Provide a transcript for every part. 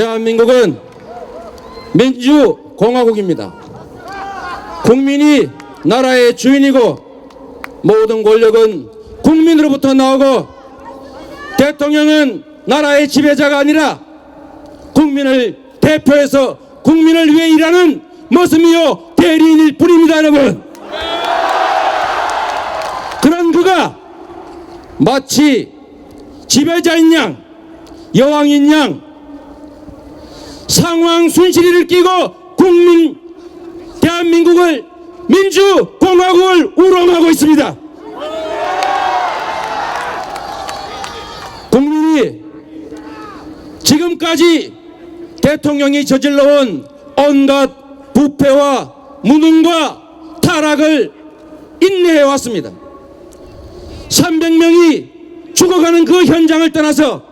대한민국은 민주공화국입니다. 국민이 나라의 주인이고 모든 권력은 국민으로부터 나오고 대통령은 나라의 지배자가 아니라 국민을 대표해서 국민을 위해 일하는 모습이요 대리인일 뿐입니다 여러분 그런 그가 마치 지배자인 양 여왕인 양 상황 순실이를 끼고 국민 대한민국을 민주공화국을 우롱하고 있습니다. 국민이 지금까지 대통령이 저질러온 온갖 부패와 무능과 타락을 인내해 왔습니다. 300명이 죽어가는 그 현장을 떠나서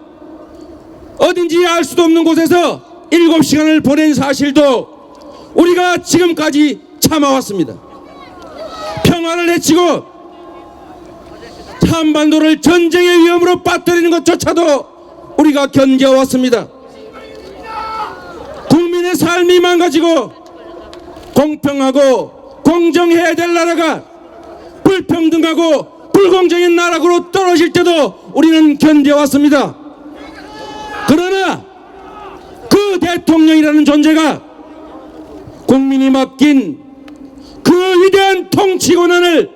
어딘지 알 수도 없는 곳에서 7시간을 보낸 사실도 우리가 지금까지 참아왔습니다. 평화를 해치고 한반도를 전쟁의 위험으로 빠뜨리는 것조차도 우리가 견뎌왔습니다. 국민의 삶이 망가지고 공평하고 공정해야 될 나라가 불평등하고 불공정한 나라로 떨어질 때도 우리는 견뎌왔습니다. 그러나 그 대통령이라는 존재가 국민이 맡긴 그 위대한 통치 권한을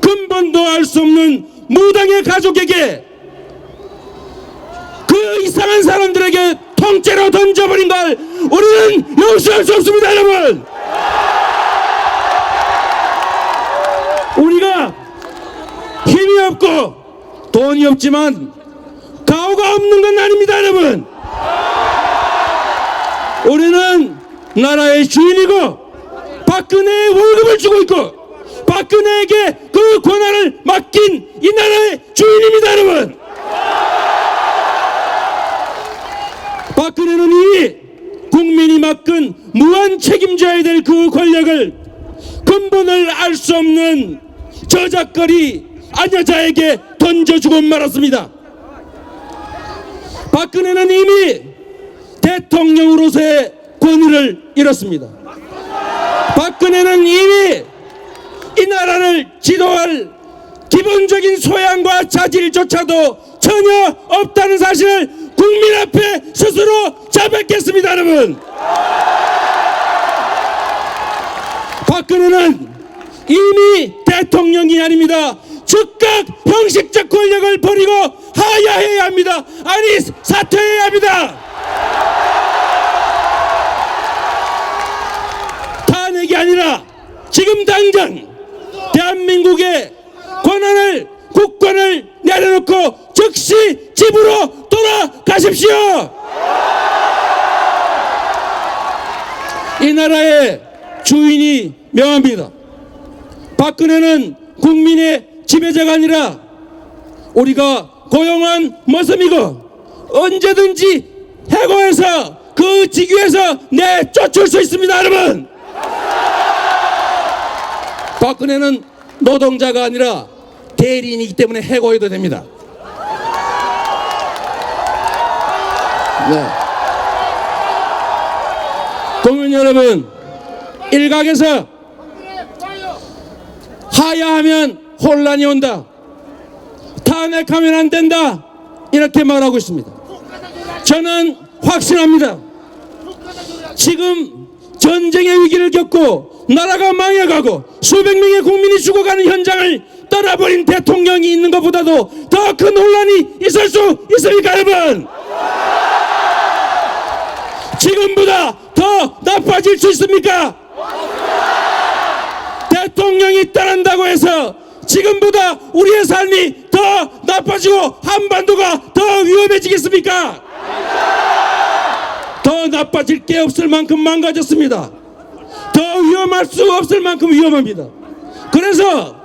근본도 알 수 없는 무당의 가족에게 그 이상한 사람들에게 통째로 던져버린 걸 우리는 용서할 수 없습니다 여러분! 우리가 힘이 없고 돈이 없지만 가오가 없는 건 아닙니다 여러분 우리는 나라의 주인이고 박근혜의 월급을 주고 있고 박근혜에게 그 권한을 맡긴 이 나라의 주인입니다 여러분. 박근혜는 이미 국민이 맡긴 무한 책임져야 될 그 권력을 근본을 알 수 없는 저작거리 아녀자에게 던져주고 말았습니다. 박근혜는 이미 대통령으로서의 권위를 잃었습니다. 박근혜는 이미 이 나라를 지도할 기본적인 소양과 자질조차도 전혀 없다는 사실을 국민 앞에 스스로 자백했습니다, 여러분. 박근혜는 이미 대통령이 아닙니다. 즉각 형식적 권력을 버리고 하야해야 합니다. 아니 사퇴해야 합니다. 탄핵이 아니라 지금 당장 대한민국의 권한을 국권을 내려놓고 즉시 집으로 돌아가십시오. 이 나라의 주인이 명합니다. 박근혜는 국민의 지배자가 아니라 우리가 고용한 모습이고 언제든지 해고해서 그 직위에서 내쫓을 수 있습니다 여러분! 박근혜는 노동자가 아니라 대리인이기 때문에 해고해도 됩니다. 네. 국민 여러분 일각에서 하야하면 혼란이 온다. 탄핵하면 안 된다. 이렇게 말하고 있습니다 저는 확신합니다. 지금 전쟁의 위기를 겪고 나라가 망해가고 수백 명의 국민이 죽어가는 현장을 떠나버린 대통령이 있는 것보다도 더 큰 혼란이 있을 수 있습니까 여러분! 지금보다 더 나빠질 수 있습니까? 대통령이 떠난다고 해서 지금보다 우리의 삶이 더 나빠지고 한반도가 더 위험해지겠습니까? 더 나빠질 게 없을 만큼 망가졌습니다. 더 위험할 수 없을 만큼 위험합니다. 그래서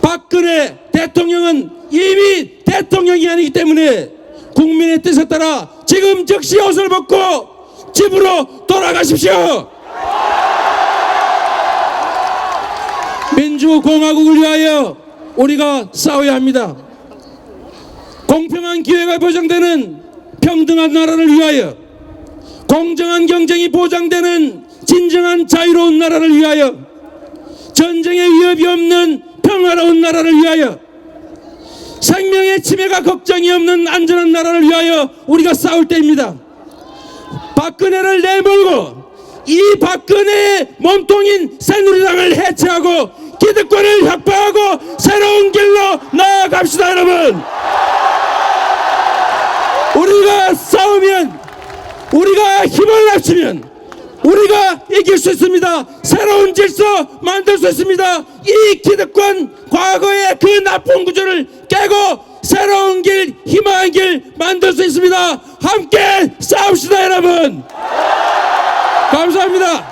박근혜 대통령은 이미 대통령이 아니기 때문에 국민의 뜻에 따라 지금 즉시 옷을 벗고 집으로 돌아가십시오. 민주공화국을 위하여 우리가 싸워야 합니다. 공평한 기회가 보장되는 평등한 나라를 위하여 공정한 경쟁이 보장되는 진정한 자유로운 나라를 위하여 전쟁의 위협이 없는 평화로운 나라를 위하여 생명의 침해가 걱정이 없는 안전한 나라를 위하여 우리가 싸울 때입니다. 박근혜를 내몰고 이 박근혜의 몸통인 새누리당을 해체하고 기득권을 혁파하고 새로운 길로 나아갑시다 여러분 우리가 싸우면 우리가 힘을 합치면 우리가 이길 수 있습니다. 새로운 질서 만들 수 있습니다. 이 기득권 과거의 그 나쁜 구조를 깨고 새로운 길 희망의 길 만들 수 있습니다. 함께 싸웁시다 여러분. 감사합니다.